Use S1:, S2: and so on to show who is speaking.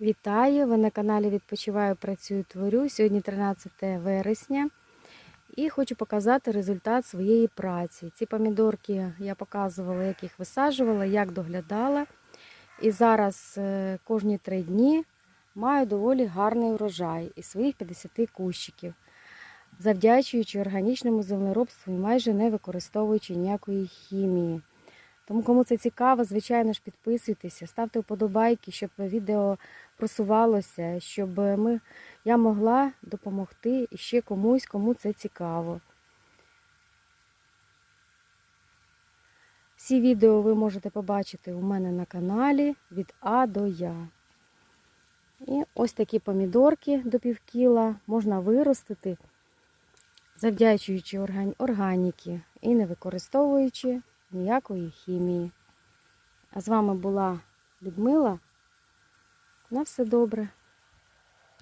S1: Вітаю! Ви на каналі Відпочиваю, працюю, творю. Сьогодні 13 вересня і хочу показати результат своєї праці. Ці помідорки я показувала, як їх висаджувала, як доглядала. І зараз е, кожні три дні маю доволі гарний урожай із своїх 50 кущиків, завдячуючи органічному землеробству і майже не використовуючи ніякої хімії. Тому, кому це цікаво, звичайно ж, підписуйтеся, ставте вподобайки, щоб відео просувалося, щоб ми, я могла допомогти ще комусь, кому це цікаво. Всі відео ви можете побачити у мене на каналі від А до Я. І ось такі помідорки до півкіла можна виростити, завдячуючи органіки і не використовуючи ніякої хімії. А з вами була Людмила. На все добре.